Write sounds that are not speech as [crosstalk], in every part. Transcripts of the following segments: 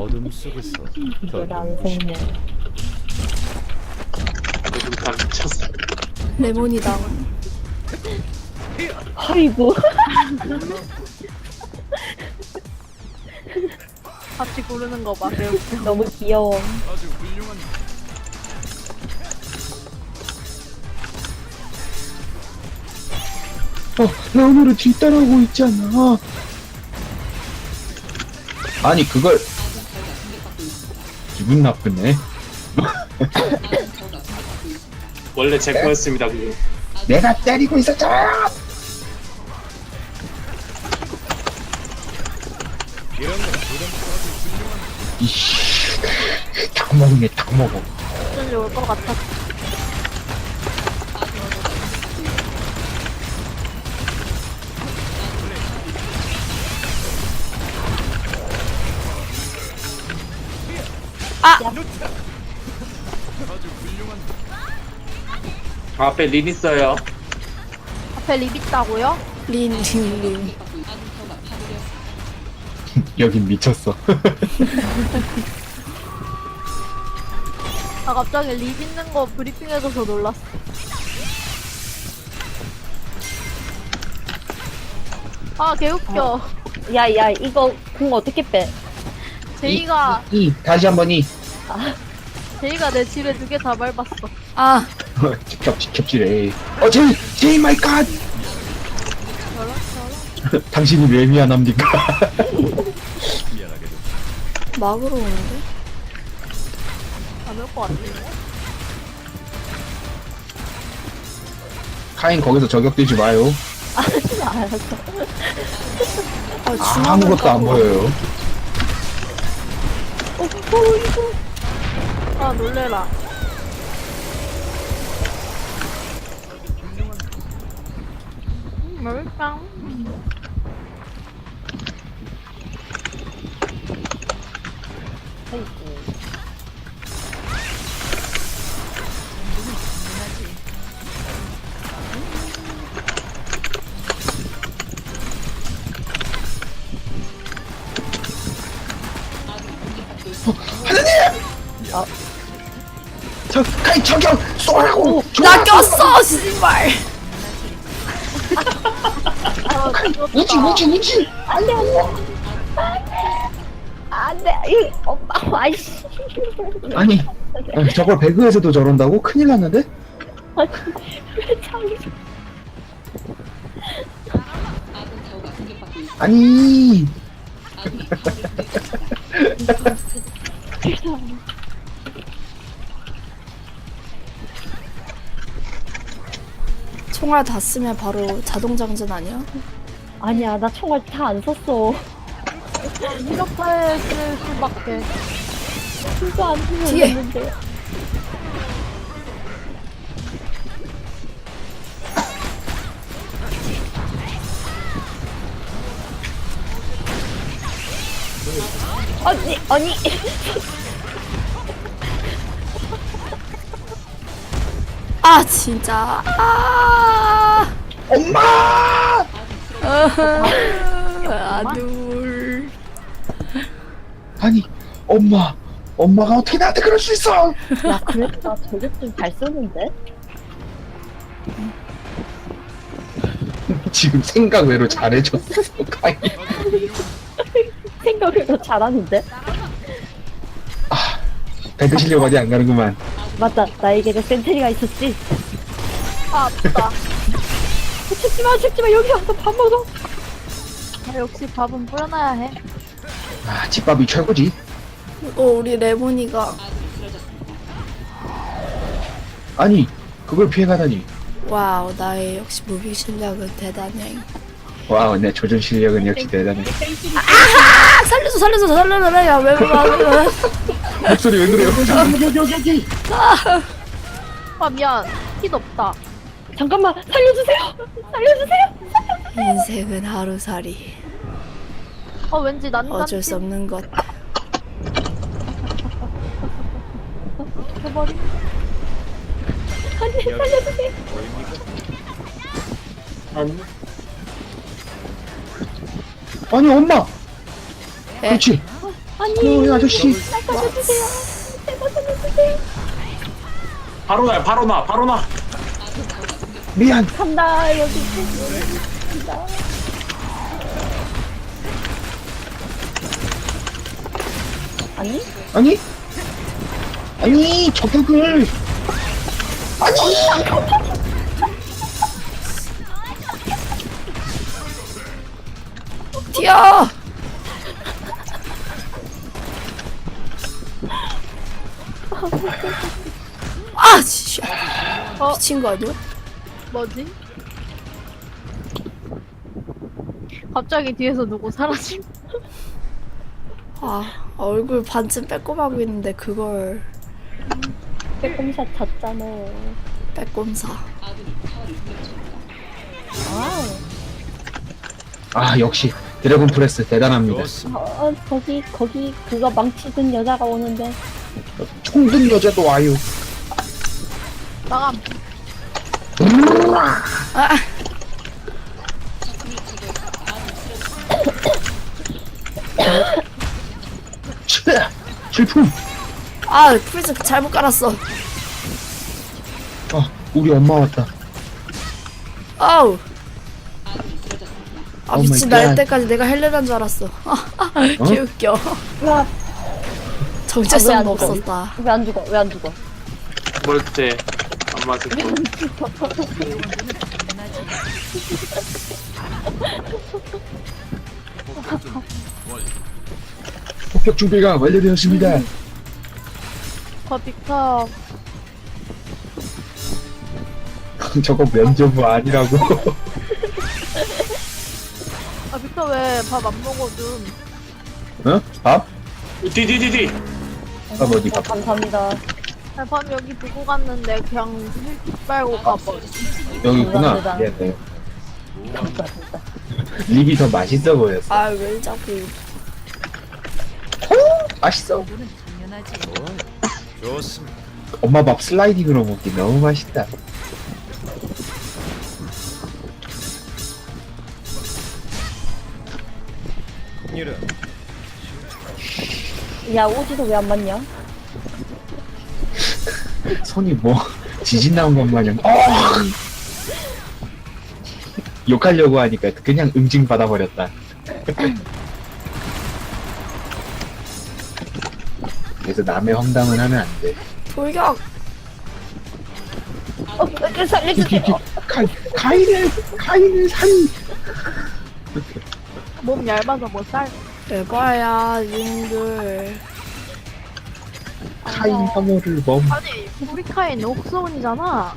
어둠 속에서 더 이거랑 눈부신 생명. 요즘 다 미쳤어. 레몬이다. 아이고. 같이 고르는 거 봐. 배우. [laughs] 너무 귀여워. 어, 레오노를 뒤따라오고 있잖아. 아니, 그걸. 기분 나쁘네. [laughs] 원래 제 거였습니다, 그거. 내가 때리고 있었잖아! 이씨, 닭 먹네, 닭 먹어. 수준이 올것 같아. 저 앞에 린 있어요. 앞에 립 있다고요? 린, 린, 린. [laughs] 여긴 미쳤어. 아 갑자기 립 있는 거 브리핑해줘서 놀랐어. 아 개웃겨. 야, 야, 이거 궁 어떻게 빼? 제이가 이, 다시 한 번 이. 제이가 내 집에 두 개 다 밟았어. 아, [laughs] 직접, 직접지래. 어, 제이, 제이 마이 갓! 저런 [laughs] 저런. 당신이 왜 미안합니까? [laughs] 막으로 오는데? 안올것 같은데. 카인 거기서 저격되지 마요. 알았어. 아, 아, 아무것도 안. 보여요. 아 놀래라. 음? 저, 카인 저격! 쏘라고! 나 꼈어, 씨발! 아 우지, 우지, 우지! 안 돼, 안 돼. 안 돼. 이, 엄마, 아이씨. 아니, 아니, 저걸 배그에서도 저런다고? 큰일 났는데? 왜 자기 아니, [laughs] [laughs] 총알 다 쓰면 바로 자동 장전 아니야? 아니야, 나 총알 다 안 썼어. 이렇게 했을 수밖에. 진짜 안 쓰면 뒤에. 됐는데. 아니, 아니. 아, 진짜. 아, 엄마! 아, 둘. 아니, 엄마. 엄마가 어떻게 나한테 그럴 수 있어? 야, 그래도 나 저격 좀잘 쏘는데? 지금 생각 외로 잘해줬어, 카인. 생각을 더 잘하는데? 배그 실력 어디 안 가는구만. 맞다, 나에게는 센트리가 있었지. 아 아프다. 죽지 마, 죽지 마, 여기 와서 밥 먹어. 아, 역시 밥은 뿌려놔야 해. 아, 집밥이 최고지. 어, 우리 레몬이가. 아니, 그걸 피해가다니. 와우, 나의 역시 무비 실력은 대단해. 와우, 내 조준 실력은 역시 대단해. 아, 살려줘, 살려줘, 살려줘, 야, 왜, 왜, 왜, 왜. 목소리 왜 그래요? 아 미안. 킷 없다. 잠깐만, 살려주세요! 살려주세요! 인생은 하루살이. 어 왠지 난간 어쩔 수 없는 것. 해버리. 아니, 살려주세요! 아니, 아니, 엄마! 에? 그렇지. 아니 어, 아저씨. 날 살려주세요 제발 살려주세요 바로 나 바로 나 바로 나 미안. 간다 여기 간다 아니 아니? 아니, 저격을. 아니! 튀어! 어? 미친 거 아니야? 뭐지? 갑자기 뒤에서 누구 사라짐? 아, 얼굴 반쯤 빼꼼하고 있는데 그걸 빼꼼샷 잤잖아 빼꼼사. 아 아, 역시. 드래곤 프레스 대단합니다. 어, 거기 거기 그거 망치든 여자가 오는데 총든 여자도 와요. 나감. 아, 치! [coughs] 질풍! 아, 프리즈 잘못 깔았어. 아, 우리 엄마 왔다. 아우. 아, Oh 미친 날 God. 때까지 내가 헬레나인 줄 알았어. [laughs] 아, 개웃겨. 야 정체성도 아, 죽어? 없었다. 왜 안 죽어 왜 안 죽어 뭘때 안 맞을 거 폭격 준비가 완료되었습니다. 거 빅터. [laughs] 저거 면접부 아니라고. 아 빅터 왜밥 안 먹어준? 어? 밥? 디디디디 아, 어디 어, 밥? 감사합니다 아, 밥 여기 두고 갔는데 그냥 빨고 가버렸어. 여기 있구나. 감사합니다. 미안해요. 감사합니다 립이 더 맛있어 보였어. 아, 왜 자꾸. 맛있어. 좋습니다. 엄마 밥 슬라이딩으로 먹기 너무 맛있다. 이런 야 오지도 왜 안 맞냐 손이 뭐 [laughs] 지진 나온 것 마냥. 어! 욕하려고 하니까 그냥 응징 받아버렸다. [laughs] 그래서 남의 험담은 하면 안 돼. 돌격! 어 어, 살려주세요 가, 가인을 가인을 산 몸 얇아서 못 살. 에바야, 님들. 카인 혐오를 멈. 아니 우리카인 옥소운이잖아.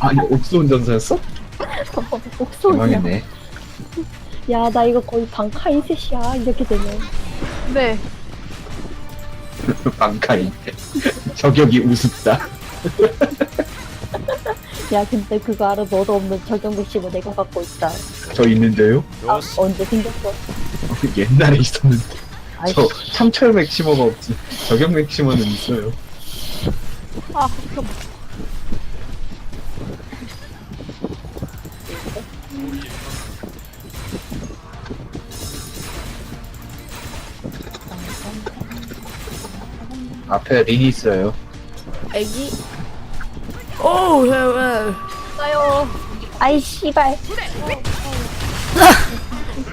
아니 옥소운 전사였어? [laughs] 옥소리야 대박이네. 야 나 이거 거의 방카인 셋이야 이렇게 되면 네. [laughs] 방카인. 저격이 우습다. [laughs] 야 근데 그거 알아 너도 없는 적용 백신을 내가 갖고 있다 저 있는데요? 아. 언제 생겼어 옛날에 있었는데. 아이씨 저 참철 맥시머가 없지. 저격 맥시머는 있어요. 아 그, 앞에 린이 있어요. 애기? 오, 왜, 왜. 나요. 아이 씨발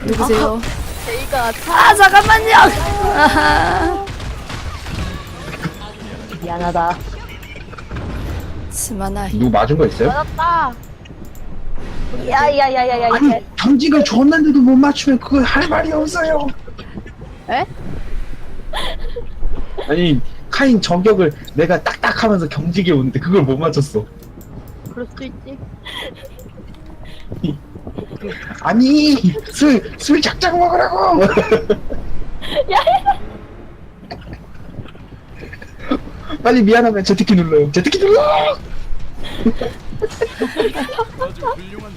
누구세요? 제이가 차 아, 잠깐만요! 아하. [laughs] 미안하다 스마나. 누구 맞은 거 있어요? 맞았다. 야야야야야야 아니 경직을 줬는데도 못 맞추면 그걸 할 말이 없어요. 에? [laughs] 아니 카인 저격을 내가 딱딱하면서 경직이 오는데 그걸 못 맞췄어. 그럴 수도 있지. 아니 술 술 작작 먹으라고. 빨리 미안하면 제트키 눌러요. 제트키 눌러. 아주 훌륭한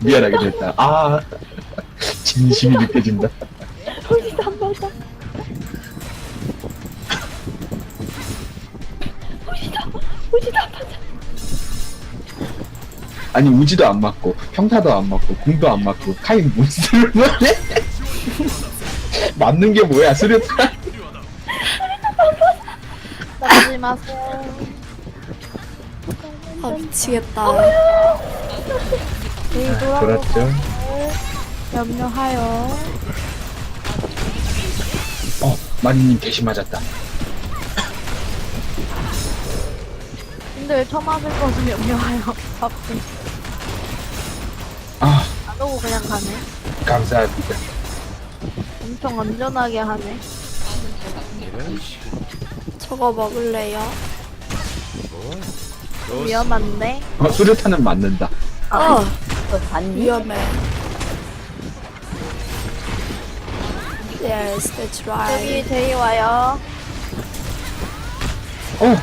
미안하게 됐다. 아 진심이 느껴진다. 우지도 안 맞아 우지도 안 맞아 아니 우지도 안 맞고 평타도 안 맞고 궁도 안 맞고 카인 무슨 말해? [laughs] 맞는 게 뭐야 수류탄 나가지 마세요. 아 미치겠다. 아, 데이도 그렇죠 염려하여. 어 마리님 대시 맞았다 근데 왜 처맞을 것을 염려하여. 바쁜. 아안 오고 그냥 가네. 감사합니다 엄청 안전하게 하네. 이런. 저거 먹을래요? 위험한데? 어 수류탄은 맞는다 어너 봤니? 위험해. Yes, that's 여기 right. 데이 와요. 어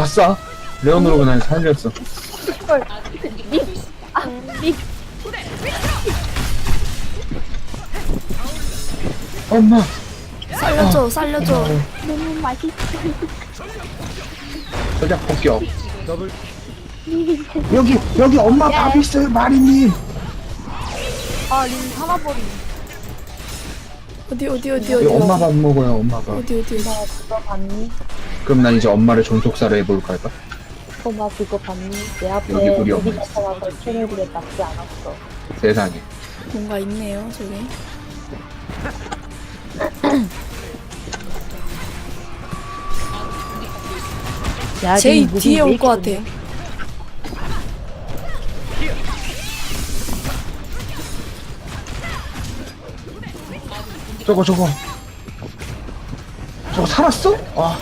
아싸 레오노로가 날 살렸어. 아, 니. 엄마 살려줘, 살려줘. 너무 맛있어. 저작 폭격 더블 여기 여기 엄마 밥 있어요 마리님 아, 린 살아버림. 어디 어디 어디 여기 어디 엄마 밥 먹어요 엄마 밥 어디 어디. 나 그거 봤니? 그럼 난 이제 엄마를 종속사로 해볼까 할까? 엄마 그거 봤니? 내 앞에 여기 물이 여기 없네. 나타나서 캐롤리에 닿지 않았어. 세상에 뭔가 있네요 저기. 제이 뒤에 올 것 같아. 저거 저거 저거 살았어? 아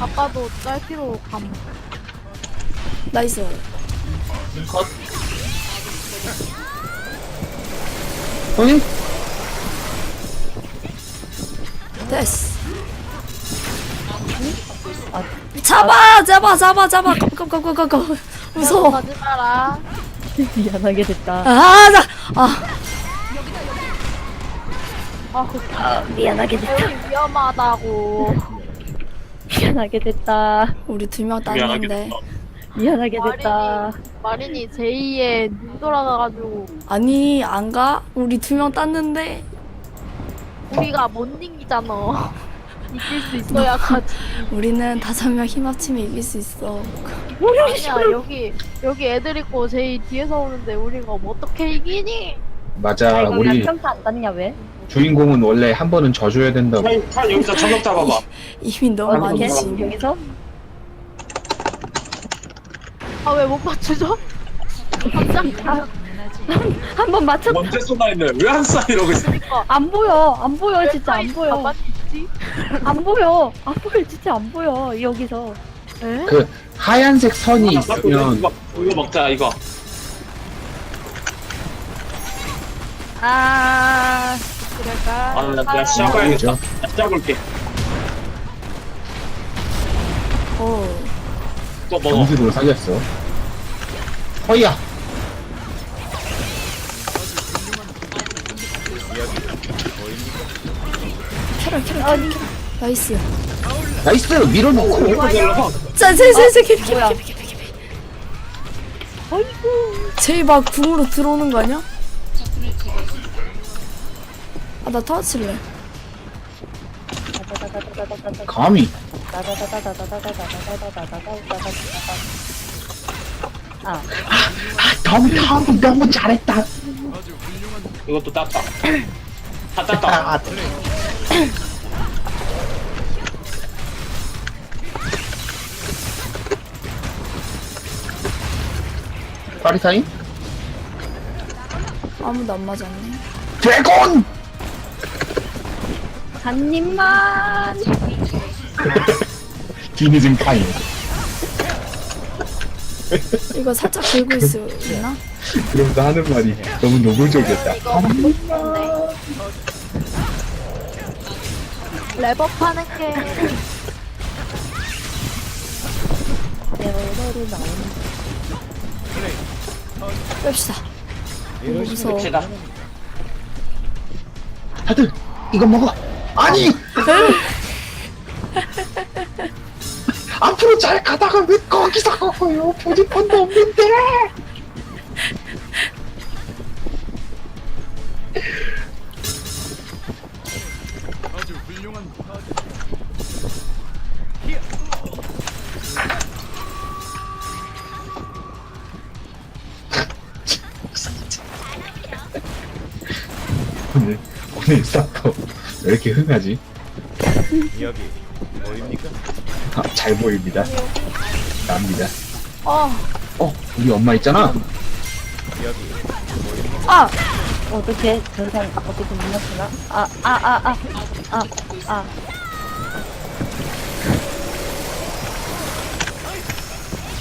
아빠도 짧기로 감. 나이스. 컷. 아니 됐어. 잡아, 잡아, 잡아, 잡아. 깜깜깜깜깜. 무서워. 가지 마라. 미안하게 됐다. 아, 나, 아, 아, 그 아, 미안하게 됐다. 여기 위험하다고. 미안하게 됐다. 우리 두 명. 됐다. 미안하게 됐다. 마린이, 마린이 제이의 눈 돌아가가지고 아니, 안 가? 우리 두 명 땄는데. 우리가 못 이기잖아. 이길 수 있어야 가지. [laughs] 우리는 다섯 명 힘 합치면 이길 수 있어. 아니야 여기 여기 애들 있고 제이 뒤에서 오는데 우리가 뭐 어떻게 이기니? 맞아 아, 이거 우리 우리 평타 안 땄냐 왜? 주인공은 원래 한 번은 져줘야 된다고 칼, 칼 여기서 저격 잡아봐. [laughs] 이미 너무 많이 어떻게? 지 여기서? 아 왜 못 맞추죠? 한 번 맞췄. 언제 쏘나 했는데 왜안 쏴? 이러고 있어. 그러니까 안 보여. 안 보여. 진짜 안 보여. 있지? 안 보여. 안 보여. 진짜 안 보여. 여기서. 에? 그 하얀색 선이 이거, 있으면 이거, 이거 먹자 이거. 아 그럴까? 아, 나 내가 시작 가야겠다. 뭐죠? 시작 볼게. 어. 또 먹어. 경주로 살렸어 허이야 캐럴, 캐럴, 캐럴. 캐럴. 나이스. 나이스 밀어넣고 이렇게 잘라서 자, 제, 제, 제, 캐피, 뭐야? 캐피, 캐피, 캐피. 제이 막 궁으로 들어오는 거 아니야? 아, 나 타워칠래. 감히 아, 너무 너무 너무 잘했다 이것도 땄다. 다 땄다. 아, 파리타임 아무도 안 맞았네. 드래곤 한 입만. 디니즘 타임 이거 살짝 들고 있, 있나? 그러면서 하는 말이 너무 노골적이었다 레버 파는 게 뺍시다. 너무 무서워. 제가 다들 이거 먹어. 아니! [laughs] 앞으로 잘 가다가 왜 거기서 가고요? 보디펀도 없는데 흥하지? 여기 보입니까? 아, 잘 보입니다. 납니다. 아 어, 우리 엄마 있잖아. 여기 아! 어떻게 전산 어떻게 만났구나? 아, 아, 아, 아, 아, 아.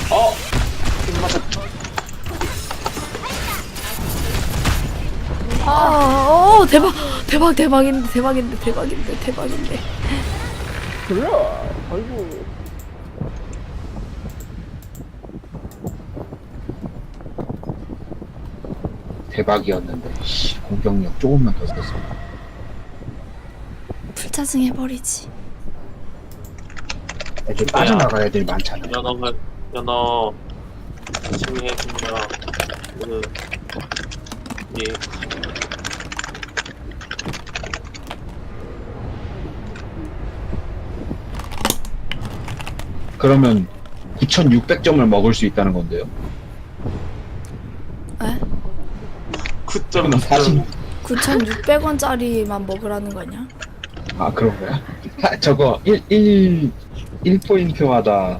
어! 아, 어, 대박, 대박, 대박인데, 대박인데, 대박인데, 대박인데. 그래. 아이고. 대박이었는데 씨, 공격력 조금만 더 썼어. 불짜증 해버리지. 애들 빠져나갈 애들이 많잖아. 야, 너, 그- 야, 너, 열심히 해, 진짜. 그, 이, 그러면 9,600점을 먹을 수 있다는 건데요. 에? 9점, 그럼 사실 9,600원짜리만 먹으라는 거냐? 아 그런 거야? 하, 저거 1, 1, 1포인트마다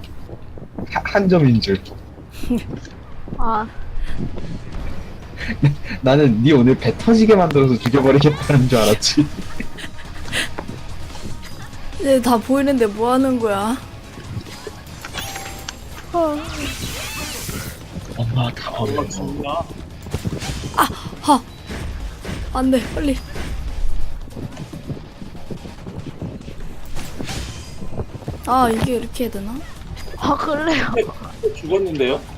한 점인 줄. 아, [laughs] 나는 네 오늘 배 터지게 만들어서 죽여버리겠다는 줄 알았지. 이제 다 보이는데 뭐 하는 거야? 엄마 다 엄마 어려워. 진짜. 하! 안 돼, 빨리. 아, 이게 이렇게 해야 되나? 아 그래요. 죽었는데요?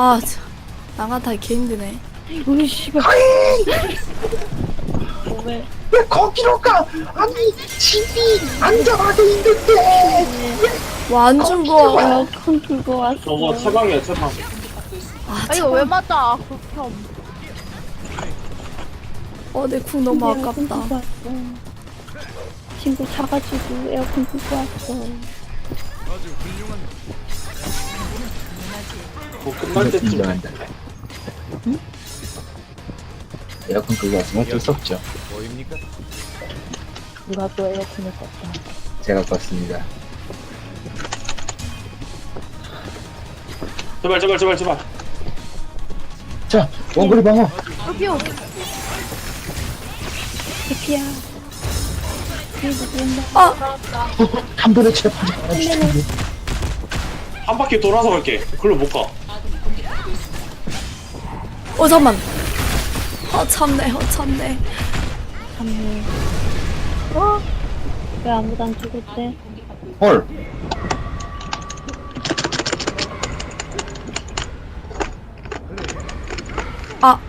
아, 참. 나가다 개 힘드네. 우리 씨발. 왜 거기로 가? 아니 집이 안전하게 있는데. 와, 안 죽어. 에어컨 들고 왔어. 저거 최강이야, 최강. 아, 아 이거 왜 맞아? 극혐. 어, 내쿵 너무 에어컨 아깝다. 들고 왔어. 친구 사가지고 에어컨 들고 왔어. 뭐 끝날 때쯤. 인정한다. 에어컨 끄고 왔으면 어쩔 수 없죠. 보입니까? 누가 또 에어컨을 껐다. 제가 껐습니다. 제발, 제발, 제발, 제발. 자, 원거리 방어. 이거 누군가. 아, 한 번에 말아주세요. 한 바퀴 돌아서 갈게. 글로 못 가. 어, 잠만. 어, 참네, 어, 참네. 참네. 어? 왜 아무도 안 죽었대? 헐. 아, 안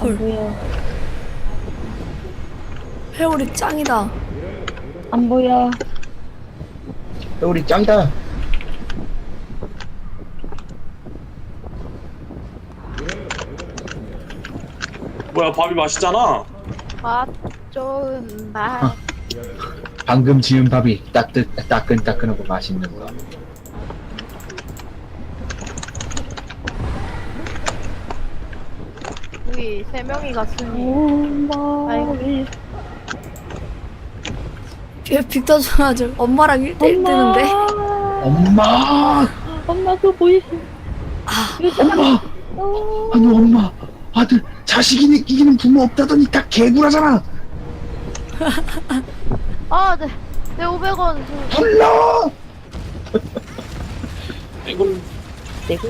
헐. 보여. 회오리 짱이다. 안 보여. 우리 짱이다. 뭐야, 밥이 맛있잖아. 맛 좋은 맛. 아. 방금 지은 밥이 따뜻, 따끈따끈하고 맛있는 거. 우리 세 명이 갔으니. 아이고. 뒤에 빅터 줘가지고 엄마랑 1대1 뜨는데? 엄마! 엄마 그거 보이시? 아, 엄마! 어. 아니, 엄마! 아들, 자식이 이기는 부모 없다더니 다 개구라잖아! [laughs] 아, 네. 내 500원. 불러! 이건 내고.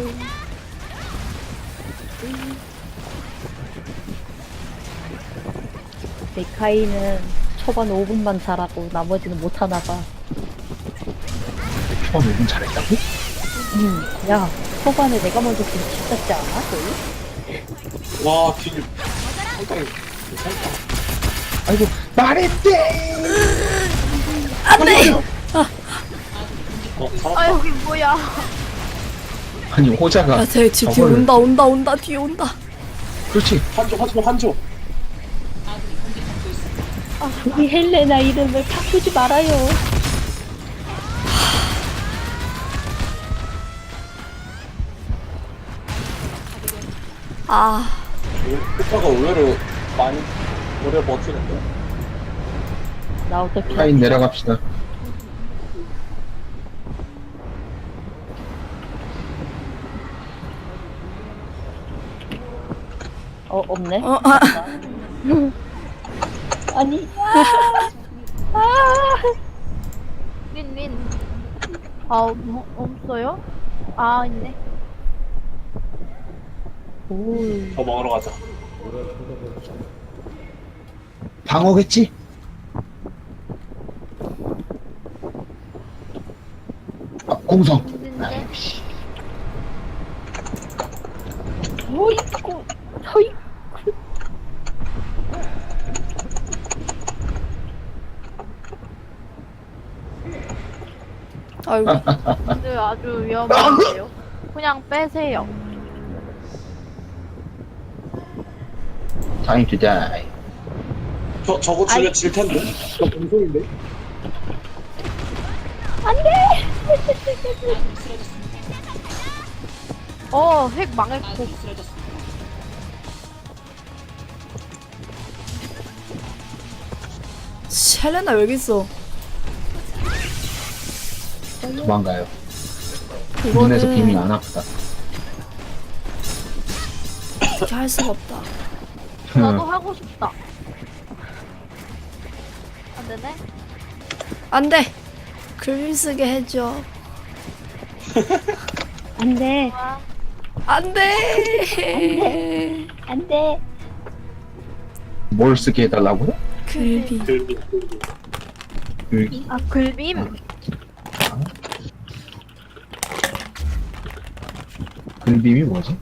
메카이는 초반 5분만 잘하고 나머지는 못하나 봐. 초반 5분 잘했다고? 음, 야, 초반에 내가 먼저 좀 치닫지 않아? 거의? 와, 괜찮다. 아이고, 말했대! 안 돼! 어, 아 살았다. 여기 뭐야? 아니 호자가 야쟤 뒤에 저걸- 온다 온다 온다 뒤에 온다 그렇지 한조, 한조, 한조. 우리 헬레나 이름을 바꾸지 말아요. 아 효과가 의외로 많이 오래 버티는데. 나 어떻게 파인 내려갑시다 어 없네. 어, 아, [laughs] 아니. 아, 아. 윈윈. 아 뭐, 없어요? 아 있네. 오. 더 먹으러 가자. 방어겠지? 아 공성 어이구. 어이. 아이고 근데 아주 위험한데요. 그냥 빼세요. Time to die. 저, 저거 치면 질 텐데? 저 공성인데? [laughs] 어, 핵 망했고. 헬레나 여기 있어. 도망가요. 눈에서 이거는 빔이 안 아프다. 이렇게 할 수가 없다 나도 하고 싶다. 안 되네? 안돼 글 쓰게 해줘 [laughs] 안 돼. 와. 안돼 안 돼. 뭘 쓰게 해달라고요? 글비 들비, 들비. 그 아, 글빔. 글빔이 뭐지?